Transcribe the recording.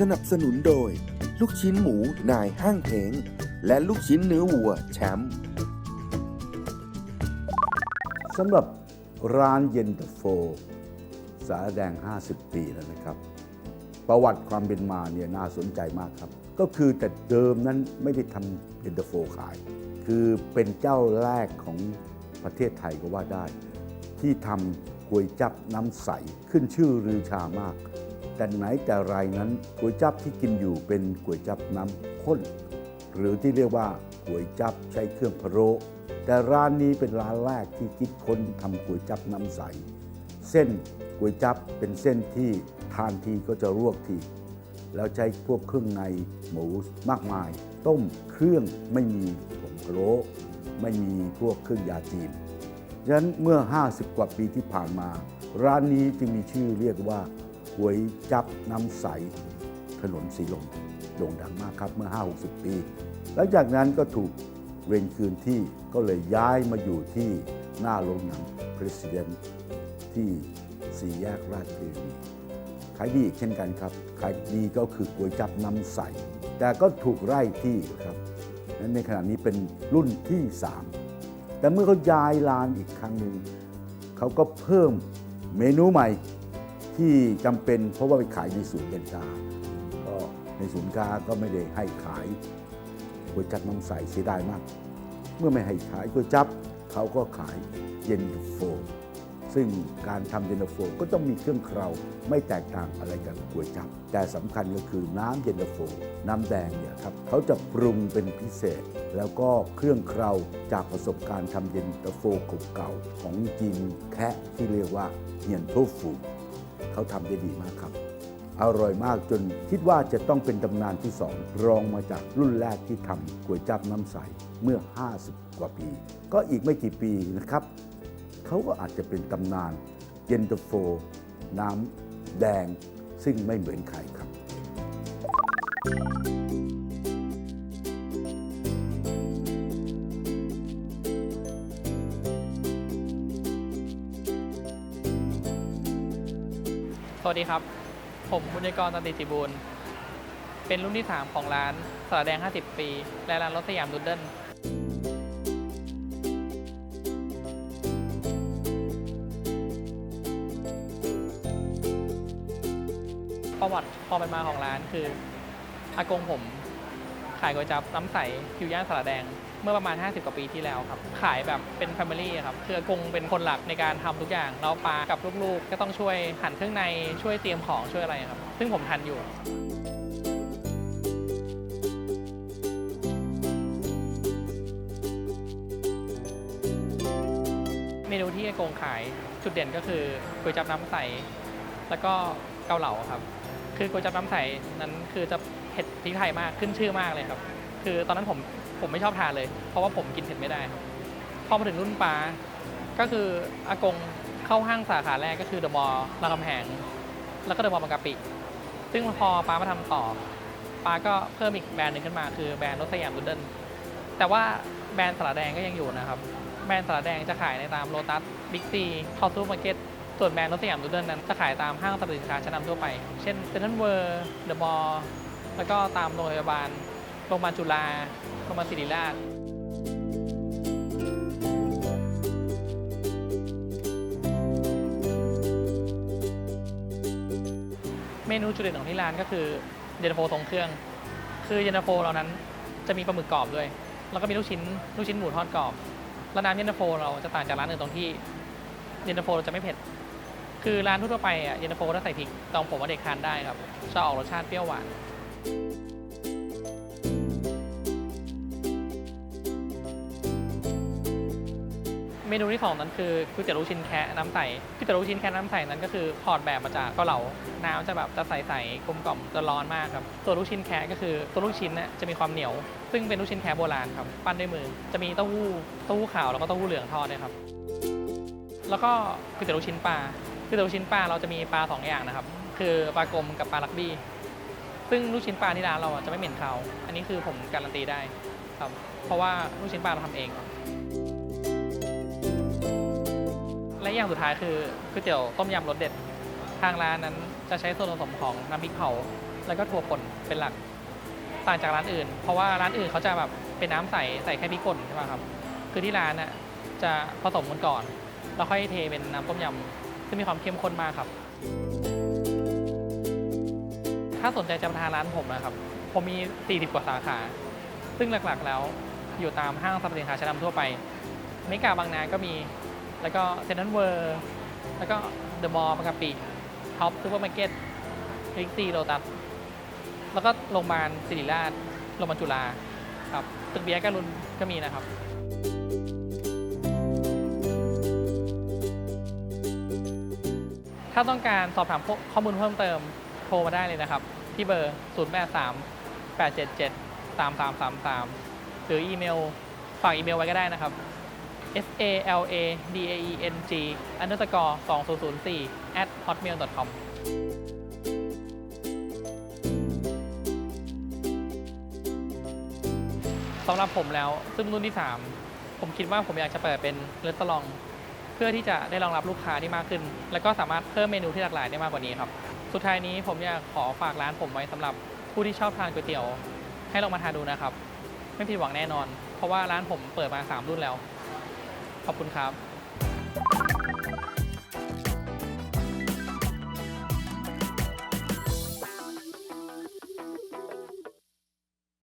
สนับสนุนโดย ลูกชิ้นหมูนายห้างเถงและลูกชิ้นเนื้อวัวแชมป์สำหรับร้านเย็นตาโฟ สาแดง 50 ปีแล้วนะครับ ประวัติความเป็นมาเนี่ยน่าสนใจมากครับ ก็คือแต่เดิมนั้นไม่ได้ทำเย็นตาโฟขาย คือเป็นเจ้าแรกของประเทศไทยก็ว่าได้ ที่ทำก๋วยจับน้ำใสขึ้นชื่อรือชามาก แต่ไหนแต่ไรนั้นก๋วยจับที่กินอยู่เป็นก๋วยจับน้ำข้น หรือที่เรียกว่าก๋วยจับใช้เครื่องพะโล้แต่ร้านนี้เป็นร้านแรกที่คิดค้นทำก๋วยจับน้ำใส เส้นก๋วยจับเป็นเส้นที่ทานทีก็จะรวกที แล้วใช้พวกเครื่องในหมูมากมาย ต้มเครื่องไม่มีผงพะโล้ไม่มีพวกเครื่องยาจีนฉะนั้นเมื่อ 50 กว่าปีที่ผ่านมา ร้านนี้จึงมีชื่อเรียกว่า ก๋วยจับน้ำใส ถนนสีลมโด่งดังมากครับเมื่อ 5-60 ปี หลังจากนั้นก็ถูกเวรคืนที่ก็เลยย้ายมาอยู่ที่หน้าโรงหนัง President ที่สี่แยกราชเทวีขายดีอีกเช่นกันครับ ขายดีก็คือก๋วยจับน้ำใส แต่ก็ถูกไล่ที่ครับนั้นในขณะนี้เป็นรุ่นที่ 3 แต่เมื่อเขาย้ายร้านอีกครั้งหนึ่งเขาก็เพิ่มเมนูใหม่ ที่จำเป็นเพราะว่าไปขายในศูนย์การค้าก็ในศูนย์ค้าก็ไม่ได้ให้ขายก๋วยจับน้ำใสเสียดายมาก เมื่อไม่ให้ขายก๋วยจับเขาก็ขายเย็นโฟซึ่งการทำเย็นโฟก็ต้องมีเครื่องเคราไม่แตกต่างอะไรกับก๋วยจับแต่สำคัญก็คือน้ำเย็นโฟน้ำแดงเนี่ยครับเขาจะปรุงเป็นพิเศษ แล้วก็เครื่องเคราจากประสบการณ์ทำเย็นตาโฟเก่าๆของจีนแคะที่เรียกว่าเฮียนโทฟู เขาทำได้ดีมากครับ อร่อยมากจนคิดว่าจะต้องเป็นตำนานที่สองรองมาจากรุ่นแรกที่ทำก๋วยจับน้ำใสเมื่อ 50 กว่าปี ก็อีกไม่กี่ปีนะครับเขาก็อาจจะเป็นตำนานเย็นตาโฟ น้ำแดงซึ่งไม่เหมือนใครครับ สวัสดีครับ ผมบุญยกรตันติจิบูรณ์เป็นรุ่นที่ 3 ของร้านสระแดง 50 ปี และร้านรถสยามดูดเดิลประวัติความเป็นมาของร้านคือ อากงผมขายก๋วยจั๊บน้ำใสอยู่ย่านสระแดง เมื่อประมาณ 50 กว่าปีที่แล้วครับ ขายแบบเป็นแฟมิลี่ครับ คือกงเป็นคนหลักในการทำทุกอย่าง แล้วปากับลูกๆ ก็ต้องช่วยหั่นเครื่องใน ช่วยเตรียมของ ช่วยอะไรครับ ซึ่งผมทันอยู่เมนูที่กงขายจุดเด่นก็คือก๋วยจั๊บน้ำใส แล้วก็เกาเหลาครับ คือก๋วยจั๊บน้ำใสนั้นคือจะเผ็ดพริกไทยมากขึ้นชื่อมากเลยครับ คือตอนนั้นผม ผมไม่ชอบทานเลย เพราะว่าผมกินเผ็ดไม่ได้ครับพอมาถึงรุ่นปลาก็คืออากงเข้าห้างสาขาแรกก็คือเดอะมอลล์รามคำแหง แล้วก็เดอะมอลล์บางกะปิ ซึ่งพอป้ามาทำต่อป้าก็เพิ่มอีกแบรนด์หนึ่งขึ้นมาคือแบรนด์รถสยามดูดเดิลแต่ว่าแบรนด์สระแดงก็ยังอยู่นะครับ แบรนด์สระแดงจะขายในตามโลตัสบิ๊กซีทอซูมาร์เก็ตส่วนแบรนด์รถสยามดูดเดิลนั้นจะขายตามห้างสรรพสินค้าชั้นนำทั่วไป เช่นเซ็นทรัลเวิร์เดอะมอลล์แล้วก็ตามโรงพยาบาล โรงพยาบาลจุฬาโรงพยาบาลศิริราชเมนูจุดเด่นของที่ร้านก็คือเย็นตาโฟทรงเครื่อง คือเย็นตาโฟเรานั้นจะมีปลาหมึกกรอบด้วย แล้วก็มีลูกชิ้นลูกชิ้นหมูทอดกรอบ แล้วน้ำเย็นตาโฟเราจะต่างจากร้านอื่นตรงที่เย็นตาโฟเราจะไม่เผ็ด คือร้านทั่วไปอะเย็นตาโฟถ้าใส่พริกตองผมว่าเด็กทานได้ครับจะออกรสชาติเปรี้ยวหวาน เมนูที่สองนั้นคือก๋วยเตี๋ยวลูกชิ้นแคะน้ำใสก๋วยเตี๋ยวลูกชิ้นแคะน้ำใสนั้นก็คือถอดแบบมาจากเกาเหลาน้ำจะแบบจะใสๆกลมกล่อมจะร้อนมากครับตัวลูกชิ้นแคะก็คือตัวลูกชิ้นเนี่ยจะมีความเหนียว ซึ่งเป็นลูกชิ้นแคะโบราณครับปั้นด้วยมือ จะมีเต้าหู้เต้าหู้ขาวแล้วก็เต้าหู้เหลืองทอดด้วยครับแล้วก็ก๋วยเตี๋ยวลูกชิ้นปลาก๋วยเตี๋ยวลูกชิ้นปลาเราจะมีปลาสองอย่างนะครับคือปลากรมกับปลาลักบี้ซึ่งลูกชิ้นปลาที่ร้านเราจะไม่เหม็นคาวอันนี้คือผมการันตีได้ครับเพราะว่าลูกชิ้นปลาเราทำเอง และอย่างสุดท้ายคือก๋วยเตี๋ยวต้มยำรสเด็ด ทางร้านนั้นจะใช้ส่วนผสมของน้ำพริกเผา แล้วก็ถั่วป่นเป็นหลัก ต่างจากร้านอื่น เพราะว่าร้านอื่นเขาจะแบบเป็นน้ำใสใส่แค่พริกป่นใช่ไหมครับ คือที่ร้านน่ะจะผสมกันก่อน แล้วค่อยเทเป็นน้ำต้มยำซึ่งมีความเข้มข้นมากครับ ถ้าสนใจจะมาทานร้านผมนะครับ ผมมี 40 กว่าสาขา ซึ่งหลักๆแล้วอยู่ตามห้างสรรพสินค้าชั้นนำทั่วไปเมกาบางนาก็มี แล้วก็เซนทรัลเวิร์แล้วก็เดอะมอลล์บางกะปิท็อปซูเปอร์มาร์เก็ตบิ๊กซีโลตัสแล้วก็โรงพยาบาลศิริราชโรงพยาบาลจุฬาครับตึกเบียร์การุณก็มีนะครับถ้าต้องการสอบถามข้อมูลเพิ่มเติมโทรมาได้เลยนะครับ ที่เบอร์ 0 8 3 8 7 7 3 3 3 3 หรืออีเมล ฝากอีเมลไว้ก็ได้นะครับ s a l a d a e n g underscore 2004 at hotmail com สำหรับผมแล้วซึ่งรุ่นที่ 3 ผมคิดว่าผมอยากจะเปิดเป็นเรสตอรอง เพื่อที่จะได้รองรับลูกค้าที่มากขึ้น แล้วก็สามารถเพิ่มเมนูที่หลากหลายได้มากกว่านี้ครับ สุดท้ายนี้ผมอยากขอฝากร้านผมไว้สำหรับผู้ที่ชอบทานก๋วยเตี๋ยว ให้ลองมาทานดูนะครับ ไม่ผิดหวังแน่นอน เพราะว่าร้านผมเปิดมา 3 รุ่นแล้ว ขอบคุณครับ